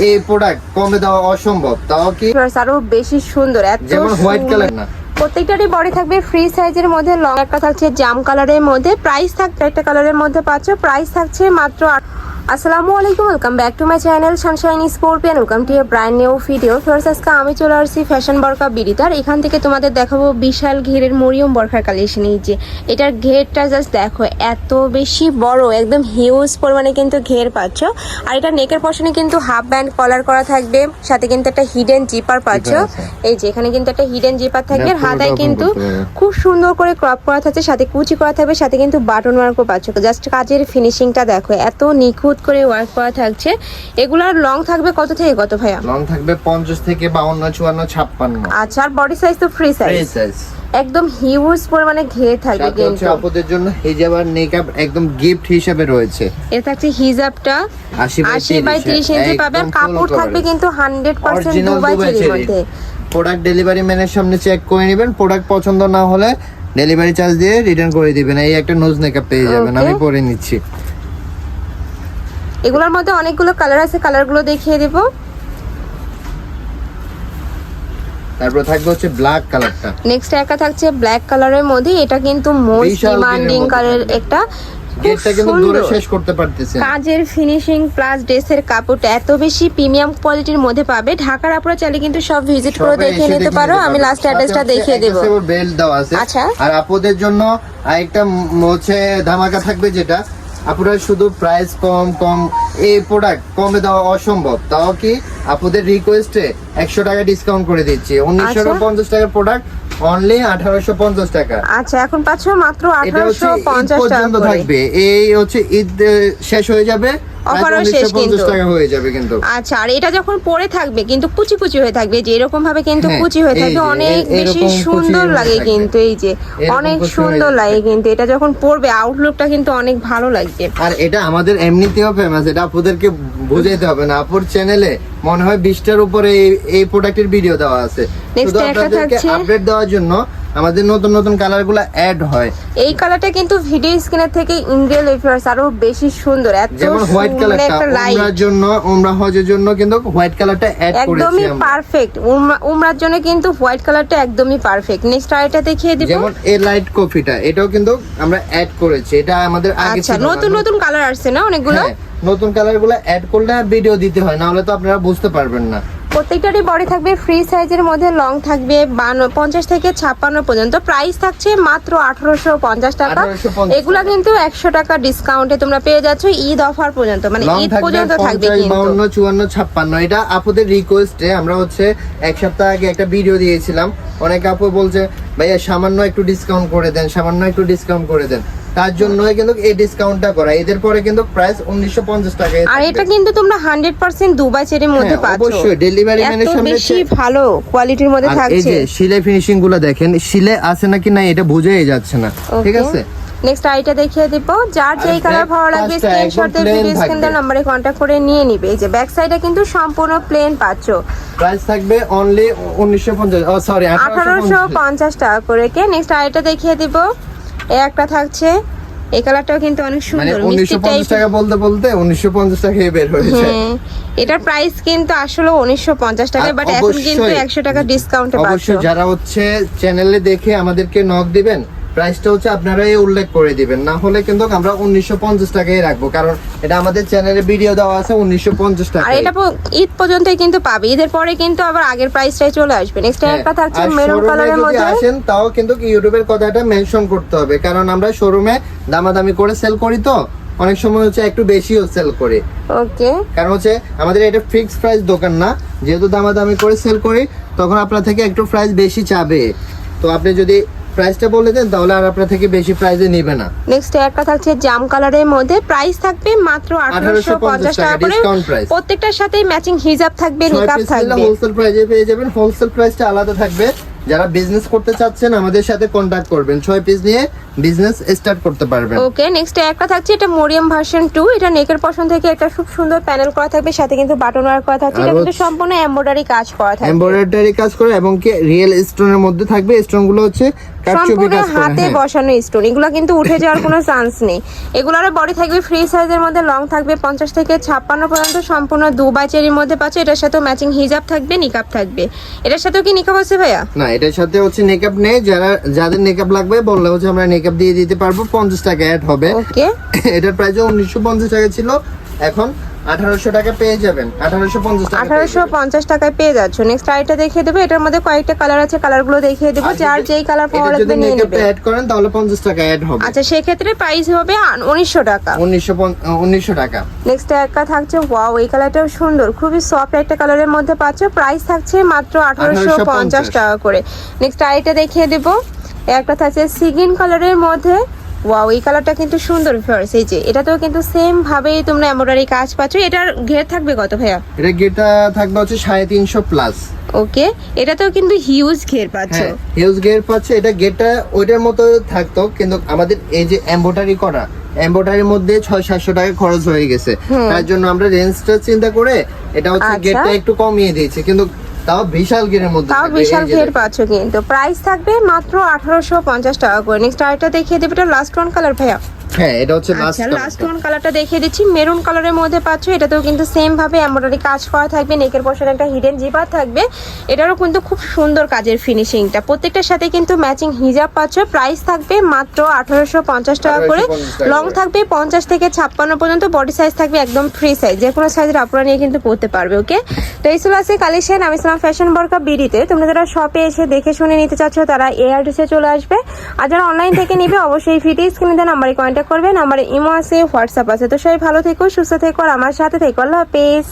এই প্রোডাক্ট কমে দেওয়া অসম্ভব। তাও কি আরও বেশি সুন্দর এত যেমন হোয়াইট কালার না। প্রত্যেকটারই বডি থাকবে ফ্রি সাইজের মধ্যে লং একটা থাকছে জাম কালারের মধ্যে প্রাইস থাকছে একটা কালারের মধ্যে পাচ্ছ প্রাইস থাকছে মাত্র আট- আসসালামু আলাইকুম welcome back to my channel sunshine scorpion welcome to a brand new video first আজকে আমি চলে আসছি ফ্যাশন বরকা বিডিতার এখান থেকে তোমাদের দেখাবো বিশাল ঘেরের মরিয়ম বরখার কালেকশন এই যে এটার ঘেরটা জাস্ট দেখো এত বেশি বড় একদম হিউজ পরিমাণে কিন্তু ঘের পাচ্ছ। আর এটা নেকের পশনে কিন্তু হাফ ব্যান্ড কলার করা থাকবে সাথে কিন্তু একটা হিডেন জিপার পাচ্ছ। এই যে এখানে কিন্তু একটা হিডেন জিপার থাকবে আর হাতায় কিন্তু খুব সুন্দর করে ক্রপ করা থাকছে সাথে কুচি করা থাকবে সাথে কিন্তু বাটন ওয়ার্কও পাচ্ছ। জাস্ট কাজের ফিনিশিংটা দেখো এত নিখুঁত করে ওয়ার্ক করা থাকছে। এগুলার লং থাকবে কত থেকে কত ভাইয়া? লং থাকবে পঞ্চাশ থেকে বাউন্ন চুয়ান্ন ছাপ্পান্ন। আচ্ছা আর বডি সাইজ তো ফ্রি সাইজ ফ্রি সাইজ একদম হিউজ পরিমাণে ঘের থাকবে কিন্তু আপুদের জন্য হিজাব আর মেকআপ একদম গিফট হিসেবে রয়েছে। এটা থাকছে হিজাবটা আশি বাই আশি বাই তিরিশ ইঞ্চি পাবে। আর কাপড় থাকবে কিন্তু hundred percent original Dubai Dubai চেরির মধ্যে। প্রোডাক্ট ডেলিভারি ম্যানের সামনে চেক করে নেবেন। প্রোডাক্ট পছন্দ না হলে ডেলিভারি চার্জ দিয়ে রিটার্ন করে দিবেন। এই একটা নোজ মেকআপ পেয়ে যাবেন। আমি পরে নিচ্ছি। এগুলোর মধ্যে অনেকগুলো কালার আছে কালারগুলো দেখিয়ে দেবো। তারপর থাকবে হচ্ছে ব্ল্যাক কালারটা নেক্সট একটা থাকছে ব্ল্যাক কালারের মধ্যে এটা কিন্তু মোস্ট বিশাল ডিমান্ডিং কালার। একটা। কাজের ফিনিশিং প্লাস ড্রেসের কাপড়টা এত বেশি প্রিমিয়াম কোয়ালিটির মধ্যে পাবে। ঢাকার আপনারা চাইলে কিন্তু সব ভিজিট করে দেখে নিতে পারো। আমি লাস্ট অ্যাড্রেসটা দেখিয়ে দেবো। belt দেওয়া আছে। আচ্ছা। আর আপুদের জন্য আরেকটা হচ্ছে ধামাকা থাকবে যেটা। আপুরা শুধু প্রাইস কম কম এই প্রোডাক্ট কমে দেওয়া অসম্ভব। তাও কি আপনাদের রিকোয়েস্টে একশো টাকা ডিসকাউন্ট করে দিচ্ছি। উনিশশো আচ্ছা। পঞ্চাশ টাকার প্রোডাক্ট অনলি আঠারোশো পঞ্চাশ টাকা। আচ্ছা এখন পাচ্ছ মাত্র টাকা থাকবে। এই হচ্ছে ঈদ শেষ হয়ে যাবে। Offer ও শেষ কিন্তু। হয়ে যাবে কিন্তু। আচ্ছা আর এটা যখন পরে থাকবে কিন্তু কুচি কুচি হয়ে থাকবে যে এরকম ভাবে কিন্তু হ্যাঁ, কুচি হয়ে থাকবে অনেক বেশি সুন্দর লাগে কিন্তু এই যে অনেক সুন্দর লাগে কিন্তু এটা যখন পরবে আউটলুকটা কিন্তু অনেক ভালো লাগবে। আর এটা আমাদের এমনিতেও ফেমাস এটা আপুদেরকে বুঝাইতে হবে না। আপুর চ্যানেলে মনে হয় বিশটার উপরে এই- প্রোডাক্টের ভিডিও দেওয়া আছে। Next শুধু আপনাদেরকে থাকছে। আপডেট দেওয়ার জন্য আমাদের নতুন নতুন কালারগুলো অ্যাড হয়। এই কালারটা কিন্তু ভিডিও স্ক্রিনের থেকে ইন রিয়েল এফিয়ার্স আরও বেশি সুন্দর এত যেমন হোয়াইট কালারটা উমরার জন্য উমরা হজের জন্য কিন্তু হোয়াইট কালারটা অ্যাড করেছি একদমই পারফেক্ট উমরার জন্য কিন্তু হোয়াইট কালারটা একদমই পারফেক্ট নেক্সট আরেকটা দেখিয়ে দিব। যেমন এই লাইট কফিটা এটাও কিন্তু আমরা অ্যাড করেছি। এটা আমাদের আগে আচ্ছা ছিল। নতুন নতুন কালার আসছে না অনেকগুলো? হ্যাঁ, নতুন কালারগুলো অ্যাড করলে ভিডিও দিতে হয় না হলে তো আপনারা বুঝতে পারবেন না। প্রত্যেকটারই বডি থাকবে ফ্রি সাইজের মধ্যে লং থাকবে বান্ন- পঞ্চাশ থেকে ছাপ্পান্ন পর্যন্ত। প্রাইস থাকছে মাত্র আঠারোশো পঞ্চাশ টাকা। এগুলা কিন্তু একশো টাকা ডিসকাউন্টে তোমরা পেয়ে যাচ্ছ ঈদ অফার পর্যন্ত। মানে ঈদ পর্যন্ত থাকবে বাউন্ন চুয়ান্ন ছাপ্পান্ন। এটা আপুদের রিকোয়েস্টে আমরা হচ্ছে এক সপ্তাহ আগে একটা ভিডিও দিয়েছিলাম। অনেক আপু বলছে ভাইয়া সামান্য একটু ডিসকাউন্ট করে দেন সামান্য একটু ডিসকাউন্ট করে দেন। তার জন্যই কিন্তু এই ডিসকাউন্টটা করা এদের পরে কিন্তু প্রাইস উনিশশো পঞ্চাশ টাকা। আর এটা কিন্তু তোমরা হান্ড্রেড পার্সেন্ট দুবাই চেরির মধ্যে হ্যাঁ, পাচ্ছ। অবশ্যই, man এর সামনে বেশি ভালো কোয়ালিটির মধ্যে আর এই যে শিলে ফিনিশিংগুলো দেখেন শিলে আছে নাকি না এটা বোঝাই যাচ্ছে না ঠিক আছে? নেক্সট আইটা দেখিয়ে দিব। যার যেই কালার ভালো লাগবে স্ক্রিনশট দিয়ে ভিডিও স্ক্রিন থাকবে। নাম্বারে কন্ট্যাক্ট করে নিয়ে নিবে। এই যে ব্যাক সাইডে কিন্তু সম্পূর্ণ প্লেন পাচ্ছ। প্রাইস থাকবে অনলি উনিশশো পঞ্চাশ ও সরি আঠারোশো পঞ্চাশ। টাকা করে। কে নেক্সট আরেকটা দেখিয়ে দিব। এই একটা থাকছে। এই কালারটাও কিন্তু অনেক মানে সুন্দর মিষ্টি উনিশশো পঞ্চাশ টাইপ টাকা বলতে বলতে উনিশশো পঞ্চাশ টাকা বের হয়েছে। হ্যাঁ এটার প্রাইস কিন্তু আসলে উনিশশো পঞ্চাশ টাকা বাট এখন কিন্তু অবশ্যই- একশো টাকা ডিসকাউন্টে পাচ্ছ। অবশ্যই যারা হচ্ছে চ্যানেলে দেখে আমাদেরকে নক দিবেন প্রাইসটা হচ্ছে আপনারাই উল্লেখ করে দিবেন। না হলে কিন্তু আমরা উনিশশো পঞ্চাশ টাকায় রাখব কারণ এটা আমাদের চ্যানেলে ভিডিও দেওয়া আছে উনিশশো পঞ্চাশ আর টাকা এটা প- ঈদ পর্যন্তই কিন্তু পাবে। ঈদের পরে কিন্তু আবার আগের প্রাইসটাই চলে আসবে। নেক্সট হ্যাঁ, একটা থাকছে মেরুন কালারের মধ্যে। আসেন তাও কিন্তু ইউটিউবের কথাটা মেনশন করতে হবে কারণ আমরা শোরুমে দামাদামি করে সেল করি তো অনেক সময় হচ্ছে একটু বেশিও সেল করি। ওকে। কারণ হচ্ছে আমাদের এটা ফিক্স প্রাইস দোকান না যেহেতু দামাদামি করে সেল করি তখন আপনার থেকে একটু প্রাইস বেশি চাবে। তো আপনি যদি প্রাইসটা বলে দেন তাহলে আর আপনার থেকে বেশি প্রাইসে নিবে না। নেক্সট একটা থাকছে জাম কালারের মধ্যে। প্রাইস থাকবে মাত্র আঠারোশো পঞ্চাশ টাকা করে। প্রত্যেকটার সাথে ম্যাচিং হিজাব থাকবে নিকাব থাকবে। হোলসেল প্রাইসে পেয়ে যাবেন। হোলসেল প্রাইসটা আলাদা থাকবে। যারা বিজনেস করতে চাচ্ছেন আমাদের সাথে কন্ট্যাক্ট করবেন। ছয় পিস নিয়ে বিজনেস স্টার্ট করতে পারবেন। ওকে নেক্সট একটা থাকছে এটা মরিয়াম ভার্সন টু এটা নেকের পশন থেকে একটা খুব সুন্দর প্যানেল করা থাকবে সাথে কিন্তু বাটন ওয়ার্ক করা থাকছে। এটা কিন্তু সম্পূর্ণ এমব্রয়ডারি কাজ করা থাকবে। এমব্রয়ডারি কাজ করে এবং কি রিয়েল স্টোনের মধ্যে থাকবে। স্টোনগুলো হচ্ছে সম্পূর্ণ হাতে হ্যাঁ। বসানো স্টোন এগুলো কিন্তু উঠে যাওয়ার কোনো চান্স নেই। এগুলোর বডি থাকবে ফ্রি সাইজের মধ্যে লং থাকবে পঞ্চাশ থেকে ছাপ্পান্ন পর্যন্ত সম্পূর্ণ দুবাই চেরির মধ্যে পাচ্ছে। এটার সাথে ম্যাচিং হিজাব থাকবে নিকাব থাকবে। এটার সাথেও কি নিকাব আছে ভাইয়া? না এটার সাথে হচ্ছে নেকআপ নেই। যারা যাদের নেকআপ লাগবে বললে হচ্ছে আমরা নেকআপ দিয়ে দিতে পারব। পঞ্চাশ টাকা অ্যাড হবে। ওকে এটার প্রাইস উনিশশো পঞ্চাশ টাকা ছিল। এখন আঠারোশো টাকা পেয়ে যাবেন। আঠারোশো পঞ্চাশ টাকা টাকায় পেয়ে যাচ্ছ। নেক্সট আইটা দেখিয়ে দেবো। এটার মধ্যে কয়েকটা কালার আছে কালারগুলো দেখিয়ে দেবো। আর যার যেই কালার ভালো লাগবে নিয়ে নেবে অ্যাড করেন তাহলে পঞ্চাশ টাকা অ্যাড হবে। আচ্ছা সেক্ষেত্রে প্রাইস হবে উনিশশো টাকা। উনিশশো উনিশশো টাকা। নেক্সট একটা থাকছে ওয়াও এই কালারটাও সুন্দর। খুবই সফট একটা কালারের মধ্যে পাচ্ছ। প্রাইস থাকছে মাত্র আঠারোশো পঞ্চাশ। 1850 টাকা করে। নেক্সট আইটা দেখিয়ে দেব। একটা থাকছে সিগিন কালারের মধ্যে। ওয়াও এই কালারটা কিন্তু সুন্দর ফিয়ার্স এই যে এটাতেও কিন্তু সেম ভাবেই তোমরা এমব্রয়ডারি কাজ পাচ্ছ। এটার ঘের থাকবে কত ভাইয়া? এটা গেটা থাকবে হচ্ছে সাড়ে তিনশো প্লাস ওকে এটাতেও কিন্তু হিউজ ঘের পাচ্ছ। হ্যাঁ হিউজ গেট পাচ্ছে। এটা গেটটা ওইটার মতো থাকতো কিন্তু আমাদের এই যে এম্বোটারি করা এম্বোটারির মধ্যে ছয় সাতশো টাকা খরচ হয়ে গেছে। তার জন্য আমরা রেঞ্জটা চিন্তা করে এটা হচ্ছে আচ্ছা। গেটটা একটু কমিয়ে দিয়েছি। কিন্তু তাও বিশাল মধ্যে তাও বিশাল ঘের পাচ্ছ কিন্তু। প্রাইস থাকবে মাত্র আঠারোশো পঞ্চাশ টাকা করে। নেক্সট আরেকটা দেখিয়ে দেবে এটা লাস্ট ওয়ান কালার ভাইয়া। হ্যাঁ এটা হচ্ছে লাস্ট লাস্ট ওয়ান কালারটা দেখিয়ে দিচ্ছি। মেরুন কালারের মধ্যে পাচ্ছ এটাতেও কিন্তু সেম ভাবে এমব্রয়ডারি কাজ করা থাকবে নেকের পোর্শন একটা হিডেন জিপার থাকবে। এটারও কিন্তু খুব সুন্দর কাজের ফিনিশিংটা প্রত্যেকটার সাথে কিন্তু ম্যাচিং হিজাব পাচ্ছ। প্রাইস থাকবে মাত্র আঠারোশো পঞ্চাশ টাকা করে। লং থাকবে পঞ্চাশ থেকে ছাপ্পান্ন পর্যন্ত। বডি সাইজ থাকবে একদম ফ্রি সাইজ যে কোনো সাইজের আপনারা নিয়ে কিন্তু পড়তে পারবে ওকে তো এই ছিল আছে কালেকশন আমি ইসলাম ফ্যাশন বর্কা বিডিতে তোমরা যারা শপে এসে দেখে শুনে নিতে চাচ্ছ তারা এ অ্যাড্রেসে চলে আসবে। আর যারা অনলাইন থেকে নিবে অবশ্যই ফিটি স্ক্রিনে দেওয়া নাম্বারে কন্ট্যাক্ট করবে আমার ইমো আছে, হোয়াটসঅ্যাপ আছে। তো সবাই ভালো থেকো, সুস্থ থেকো, আর আমার সাথে থেকো। আল্লাহ হাফেজ।